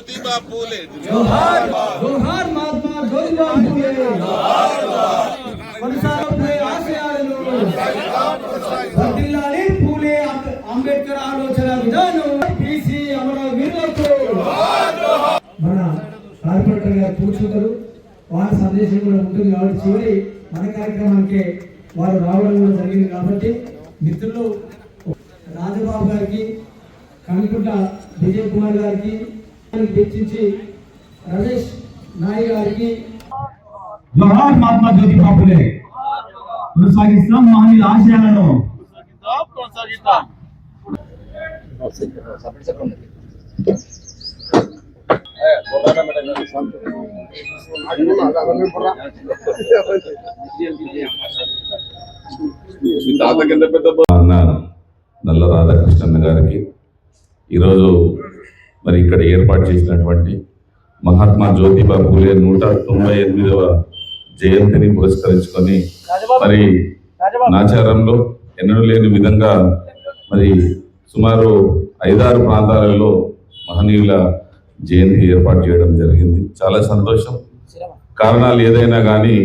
జ్యోతిబా పూలే జోహార్ జోహార్ మహాత్మా జ్యోతిబా కొనసాగుతున్న ఆశయాలను వర్ధిల్లాలి అంబేద్కర్ ఆలోచన విధానం బీసీ మన కార్పొరేటర్ గారు కూర్చుంటారు. వారి సందేశం కూడా ఉంటుంది కాబట్టి చివరి మన కార్యక్రమానికి వారు రావడం కూడా జరిగింది కాబట్టి మిత్రులు రాజబాబు గారికి కనుకుంట విజయ్ కుమార్ గారికి చర్చించి రమేష్ నాయ్ గారికి జోహార్ మహాత్మా జ్యోతి బాపులే కొనసాగిస్తాం మహనీయుల ఆశయాలను. తాత కింద పెద్ద నల్ల రాధాకృష్ణన్న గారికి. ఈరోజు మరి ఇక్కడ ఏర్పాటు చేసినటువంటి మహాత్మా జ్యోతిబా పూలే నూట తొంభై ఎనిమిదవ జయంతిని పురస్కరించుకొని మరి నాచారంలో ఎన్నడూ లేని విధంగా మరి సుమారు ఐదారు ప్రాంతాలలో మహనీయుల జయంతి ఏర్పాటు చేయడం జరిగింది. చాలా సంతోషం. కారణాలు ఏదైనా కానీ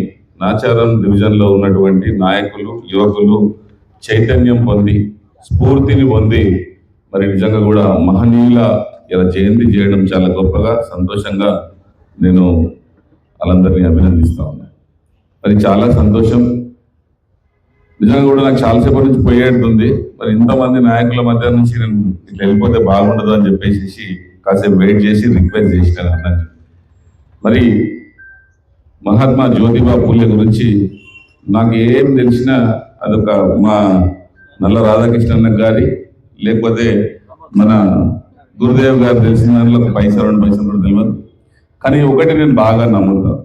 నాచారం డివిజన్లో ఉన్నటువంటి నాయకులు యువకులు చైతన్యం పొంది స్ఫూర్తిని పొంది మరి నిజంగా కూడా మహనీయుల ఇలా చేయండి చేయడం చాలా గొప్పగా సంతోషంగా నేను వాళ్ళందరినీ అభినందిస్తా ఉన్నాను మరి చాలా సంతోషం. నిజంగా కూడా నాకు చాలాసేపటి నుంచి పోయేటుంది మరి ఇంతమంది నాయకుల మధ్య నుంచి నేను ఇట్లా వెళ్ళిపోతే బాగుండదు అని చెప్పేసి కాసేపు వెయిట్ చేసి రిక్వెస్ట్ చేసినాను అన్నది మరి మహాత్మా జ్యోతిబా పూలే గురించి నాకు ఏం తెలిసినా అదొక మా నల్ల రాధాకృష్ణన్న గారి లేకపోతే మన గురుదేవ్ గారు తెలిసిన దాంట్లో పైసా రెండు పైసలు కూడా తెలియదు కానీ ఒకటి నేను బాగా నమ్ముతా.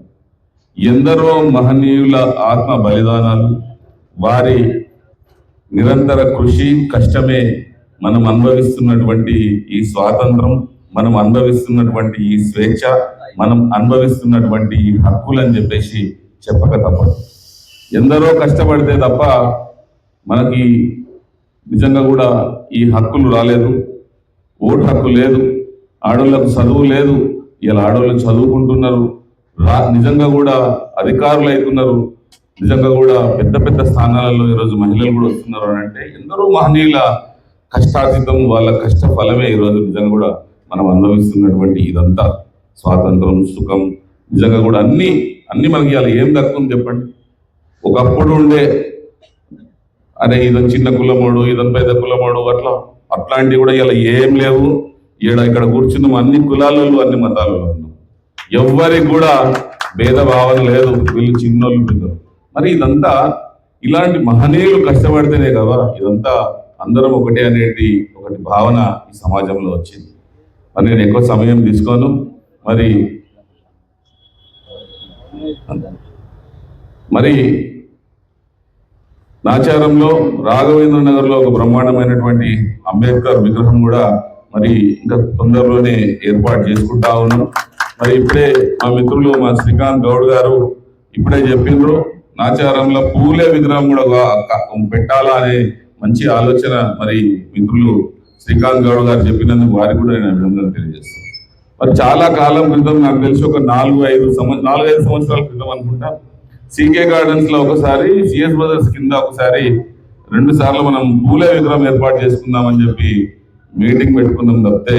ఎందరో మహనీయుల ఆత్మ బలిదానాలు వారి నిరంతర కృషి కష్టమే మనం అనుభవిస్తున్నటువంటి ఈ స్వాతంత్రం మనం అనుభవిస్తున్నటువంటి ఈ స్వేచ్ఛ మనం అనుభవిస్తున్నటువంటి ఈ హక్కులు అని చెప్పేసి చెప్పక తప్పదు. ఎందరో కష్టపడితే తప్ప మనకి నిజంగా కూడా ఈ హక్కులు రాలేదు. ఓటు హక్కు లేదు ఆడోళ్ళకు చదువు లేదు ఇలా ఆడవాళ్ళు చదువుకుంటున్నారు రా నిజంగా కూడా అధికారులు అవుతున్నారు నిజంగా కూడా పెద్ద పెద్ద స్థానాలలో ఈరోజు మహిళలు కూడా వస్తున్నారు అని అంటే ఎందరో మహనీయుల కష్టాతీతం వాళ్ళ కష్ట ఫలమే ఈరోజు నిజంగా కూడా మనం అనుభవిస్తున్నటువంటి ఇదంతా. స్వాతంత్రం సుఖం నిజంగా కూడా అన్ని అన్ని మనకి ఇలా ఏం దక్కుంది చెప్పండి? ఒకప్పుడు ఉండే అరే ఇదని చిన్న కులమోడు ఇదని పెద్ద కులమోడు అట్లా అట్లాంటివి కూడా ఇలా ఏం లేవు. ఈడ ఇక్కడ కూర్చున్నాం అన్ని కులాలలో అన్ని మతాలలో ఉన్నాం ఎవ్వరికి కూడా భేదభావం లేదు. వీళ్ళు చిన్నోళ్ళు పెద్దలు మరి ఇదంతా ఇలాంటి మహనీయులు కష్టపడితేనే కదా ఇదంతా అందరం ఒకటే అనేది ఒకటి భావన ఈ సమాజంలో వచ్చింది. మరి నేను ఎక్కువ సమయం తీసుకోను. మరి మరి నాచారంలో రాఘవేంద్ర నగర్లో ఒక బ్రహ్మాండమైనటువంటి అంబేద్కర్ విగ్రహం కూడా మరి ఇంకా తొందరలోనే ఏర్పాటు చేసుకుంటా ఉన్నాం. మరి ఇప్పుడే మా మిత్రులు మా శ్రీకాంత్ గౌడ్ గారు ఇప్పుడే చెప్పిండ్రు నాచారంలో పూలే విగ్రహం కూడా పెట్టాలా అనే మంచి ఆలోచన మరి మిత్రులు శ్రీకాంత్ గౌడ్ గారు చెప్పినందుకు వారికి కూడా నేను అభినందన తెలియజేస్తాను. మరి చాలా కాలం క్రితం నాకు తెలిసి ఒక నాలుగు ఐదు సంవత్సరం నాలుగు ఐదు సంవత్సరాల క్రితం అనుకుంటా సీకే గార్డెన్స్లో ఒకసారి సిఎస్ బ్రదర్స్ కింద ఒకసారి రెండు సార్లు మనం పూలే విగ్రహం ఏర్పాటు చేసుకుందామని చెప్పి మీటింగ్ పెట్టుకున్నాం తప్పితే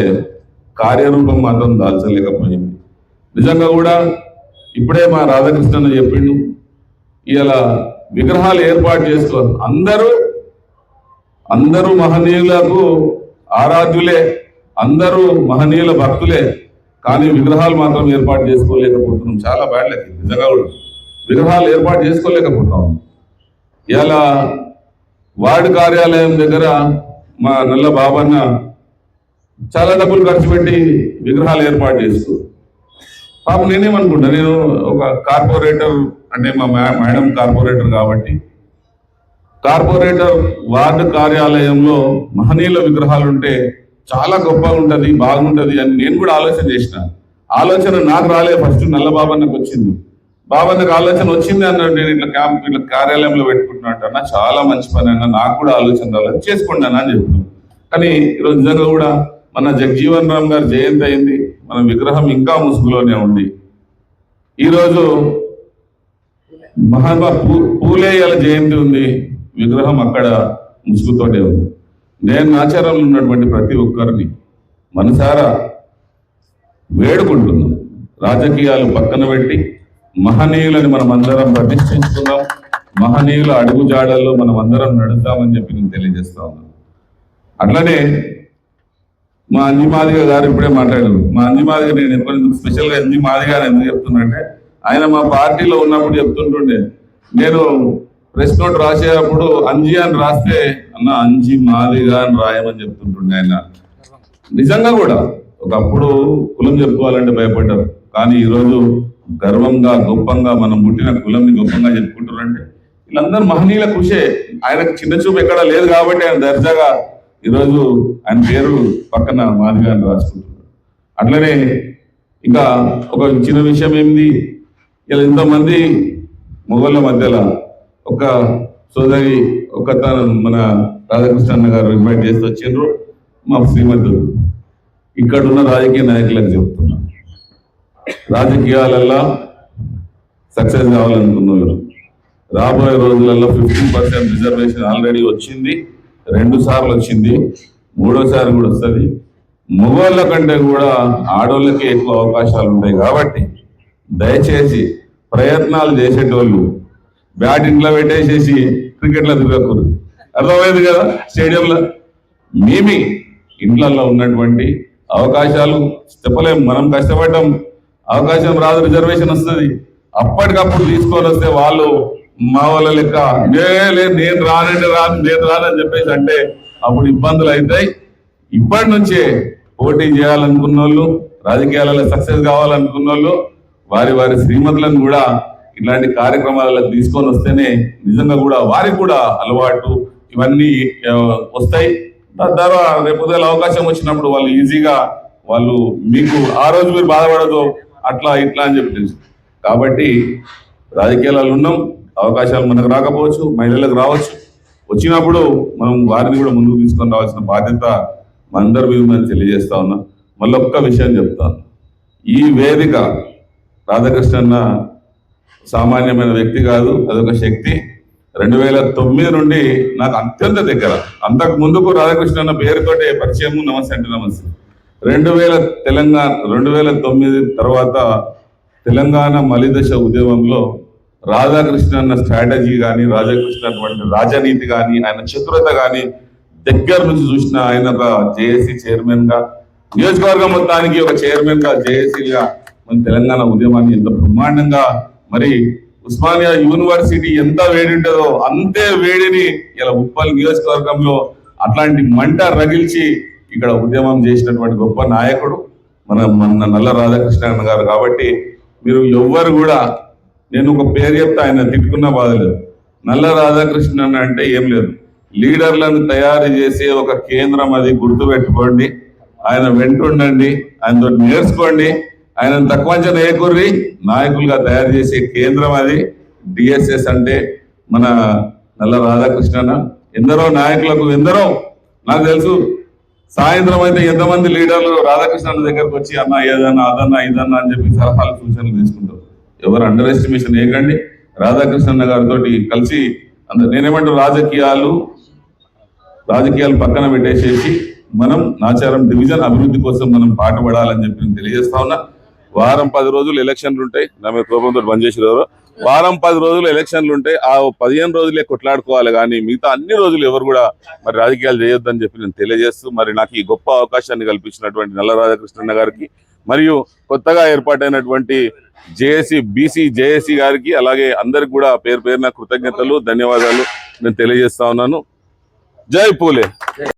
కార్యరూపం మాత్రం దాల్చలేకపోయింది. నిజంగా కూడా ఇప్పుడే మా రాధాకృష్ణ చెప్పిండు ఇలా విగ్రహాలు ఏర్పాటు చేసుకో అందరూ అందరూ మహనీయులకు ఆరాధ్యులే అందరూ మహనీయుల భక్తులే కానీ విగ్రహాలు మాత్రం ఏర్పాటు చేసుకోలేకపోతున్నాం. చాలా బ్యాడ్లకి నిజంగా కూడా. విగ్రహాలు ఏర్పాటు చేసుకోలేకపోతాం. ఇలా వార్డు కార్యాలయం దగ్గర మా నల్ల బాబన్న చాలా డబ్బులు ఖర్చు పెట్టి విగ్రహాలు ఏర్పాటు చేస్తూ. పాపం నేనేమనుకుంటా నేను ఒక కార్పొరేటర్ అంటే మా మేడం కార్పొరేటర్ కాబట్టి కార్పొరేటర్ వార్డు కార్యాలయంలో మహనీయుల విగ్రహాలు ఉంటే చాలా గొప్పగా ఉంటుంది బాగుంటుంది అని నేను కూడా ఆలోచన చేసిన. ఆలోచన నాకు రాలే ఫస్ట్ నల్ల వచ్చింది. బాబా నాకు ఆలోచన వచ్చింది అన్నాడు నేను ఇట్లా క్యాంప్ ఇట్లా కార్యాలయంలో పెట్టుకుంటున్నాడు అన్న చాలా మంచి పని అన్న నాకు కూడా ఆలోచన రాలేదు. చేసుకోండి అన్న అని చెప్తున్నాను కానీ ఈరోజు నిజంగా కూడా మన జగజీవన్ రామ్ గారు జయంతి అయింది. మన విగ్రహం ఇంకా ముసుగులోనే ఉంది. ఈరోజు మహాత్మా పూ పూలేయాల జయంతి ఉంది. విగ్రహం అక్కడ ముసుగుతోనే ఉంది. నేను ఆచారంలో ఉన్నటువంటి ప్రతి ఒక్కరిని మనసారా వేడుకుంటున్నాను రాజకీయాలు పక్కన పెట్టి మహనీయులని మనం అందరం ప్రతిష్ఠించుకుందాం. మహనీయుల అడుగుజాడల్లో మనం అందరం నడుద్దామని చెప్పి నేను తెలియజేస్తా ఉన్నాను. అట్లనే మా అంజి మాదిగ గారు ఇప్పుడే మాట్లాడారు. మా అంజి మాదిగ నేను ఎప్పుడు స్పెషల్గా అంజి మాదిగ గారు ఎందుకు చెప్తున్నానంటే ఆయన మా పార్టీలో ఉన్నప్పుడు చెప్తుంటుండే నేను ప్రెస్ నోట్ రాసేటప్పుడు అంజి అని రాస్తే అన్న అంజి మాదిగా అని రాయమని చెప్తుంటుండే ఆయన. నిజంగా కూడా ఒకప్పుడు కులం చెప్పుకోవాలంటే భయపడ్డారు. కానీ ఈరోజు గర్వంగా గొప్పంగా మనం పుట్టిన కులంని గొప్పంగా చెప్పుకుంటారంటే వీళ్ళందరూ మహనీయుల కృషే. ఆయనకు చిన్న చూపు ఎక్కడ లేదు కాబట్టి ఆయన దర్జాగా ఈరోజు ఆయన పేరు పక్కన మాదిగా అని రాసుకుంటున్నారు. అట్లనే ఇంకా ఒక చిన్న విషయం ఏంది ఇలా ఇంతమంది మొగోళ్ళ మధ్యలో ఒక సోదరి ఒక తను మన రాధాకృష్ణ గారు ఇన్వైట్ చేసి వచ్చిండ్రు మా శ్రీమంతుడు ఇక్కడున్న రాజకీయ నాయకులకు చెప్తున్నా. రాజకీయాలల్లో సక్సెస్ కావాలనుకున్న వాళ్ళు రాబోయే రోజులలో ఫిఫ్టీన్ పర్సెంట్ రిజర్వేషన్ ఆల్రెడీ వచ్చింది రెండు సార్లు వచ్చింది మూడోసారి కూడా వస్తుంది. మగవాళ్ళ కంటే కూడా ఆడోళ్ళకి ఎక్కువ అవకాశాలు ఉంటాయి కాబట్టి దయచేసి ప్రయత్నాలు చేసేటోళ్ళు బ్యాట్ ఇంట్లో పెట్టేసేసి క్రికెట్లో తిరగకూడదు అర్థమైంది కదా స్టేడియంలో? మేమి ఇంట్లలో ఉన్నటువంటి అవకాశాలు చెప్పలేము మనం కష్టపడటం అవకాశం రాదు రిజర్వేషన్ వస్తుంది. అప్పటికప్పుడు తీసుకొని వస్తే వాళ్ళు మా వాళ్ళ లెక్క "లే, నేను రానంటే రాను నేను రానని చెప్పేసి అంటే అప్పుడు ఇబ్బందులు అవుతాయి. ఇప్పటి నుంచే పోటీ చేయాలనుకున్న వాళ్ళు రాజకీయాలలో సక్సెస్ కావాలనుకున్న వాళ్ళు వారి వారి శ్రీమతులను కూడా ఇలాంటి కార్యక్రమాలకు తీసుకొని వస్తేనే నిజంగా కూడా వారికి కూడా అలవాటు ఇవన్నీ వస్తాయి. తద్వారా రేపు అవకాశం వచ్చినప్పుడు వాళ్ళు ఈజీగా వాళ్ళు మీకు ఆ రోజు మీరు బాధపడదు అట్లా ఇట్లా అని చెప్పి తెలుసు. కాబట్టి రాజకీయాలలో ఉన్నాం అవకాశాలు మనకు రాకపోవచ్చు మహిళలకు రావచ్చు. వచ్చినప్పుడు మనం వారిని కూడా ముందుకు తీసుకొని రావాల్సిన బాధ్యత మనందరి మీద మనం తెలియజేస్తా ఉన్నా. మళ్ళీ ఒక్క విషయం చెప్తాను ఈ వేదిక రాధాకృష్ణన్న సామాన్యమైన వ్యక్తి కాదు అదొక శక్తి. రెండు వేల తొమ్మిది నుండి నాకు అత్యంత దగ్గర. అంతకు ముందుకు రాధాకృష్ణన్న పేరుతోటే పరిచయం నమస్తే అంటే నమస్తే. రెండు వేల తెలంగాణ రెండు వేల తొమ్మిది తర్వాత తెలంగాణ మలిదశ ఉద్యమంలో రాధాకృష్ణ అన్న స్ట్రాటజీ కానీ రాధాకృష్ణ అటువంటి రాజనీతి కానీ ఆయన చతురత కానీ దగ్గర నుంచి చూసిన ఆయన ఒక జేఏసీ చైర్మన్గా నియోజకవర్గం మొత్తానికి ఒక చైర్మన్గా జేఏసీగా మన తెలంగాణ ఉద్యమాన్ని ఎంత బ్రహ్మాండంగా మరి ఉస్మానియా యూనివర్సిటీ ఎంత వేడి ఉంటుందో అంతే వేడిని ఇలా ఉప్పల్ నియోజకవర్గంలో అట్లాంటి మంట రగిల్చి ఇక్కడ ఉద్యమం చేసినటువంటి గొప్ప నాయకుడు మన మన నల్ల రాధాకృష్ణ అన్న గారు. కాబట్టి మీరు ఎవ్వరు కూడా నేను ఒక పేరు చెప్తే ఆయన తిట్టుకున్న బాధ లేదు. నల్ల రాధాకృష్ణ అంటే ఏం లేదు. లీడర్లను తయారు చేసే ఒక కేంద్రం అది గుర్తుపెట్టుకోండి. ఆయన వెంటుండండి ఆయనతో నేర్చుకోండి. ఆయన తక్కువ అంచనా ఏకూర్రి నాయకులుగా తయారు చేసే కేంద్రం అది. డిఎస్ఎస్ అంటే మన నల్ల రాధాకృష్ణ ఎందరో నాయకులకు ఎందరో నాకు తెలుసు సాయంత్రం అయితే ఎంతమంది లీడర్లు రాధాకృష్ణ దగ్గరకు వచ్చి అన్న ఏదన్నా అదన్నా ఇదన్నా అని చెప్పి సలహాలు సూచనలు తీసుకుంటారు. ఎవరు అండర్ ఎస్టిమేషన్ వేయకండి రాధాకృష్ణ గారితో కలిసి అంత నేనేమంటే రాజకీయాలు రాజకీయాలు పక్కన పెట్టేసేసి మనం నాచారం డివిజన్ అభివృద్ధి కోసం మనం పాటుపడాలని చెప్పి నేను తెలియజేస్తా ఉన్నా. వారం పది రోజులు ఎలక్షన్లు ఉంటాయి. నా మీద కోపంతో బంద్ చేసేవారు వారం పది రోజులు ఎలక్షన్లు ఉంటే ఆ పదిహేను రోజులే కొట్లాడుకోవాలి కానీ మిగతా అన్ని రోజులు ఎవరు కూడా మరి రాజకీయాలు చేయొద్దని చెప్పి నేను తెలియజేస్తూ మరి నాకు ఈ గొప్ప అవకాశాన్ని కల్పించినటువంటి నల్ల రాధాకృష్ణ గారికి మరియు కొత్తగా ఏర్పాటైనటువంటి జేఏసీ బీసీ జేఏసీ గారికి అలాగే అందరికి కూడా పేరు పేరున కృతజ్ఞతలు ధన్యవాదాలు నేను తెలియజేస్తా ఉన్నాను. జై పూలే.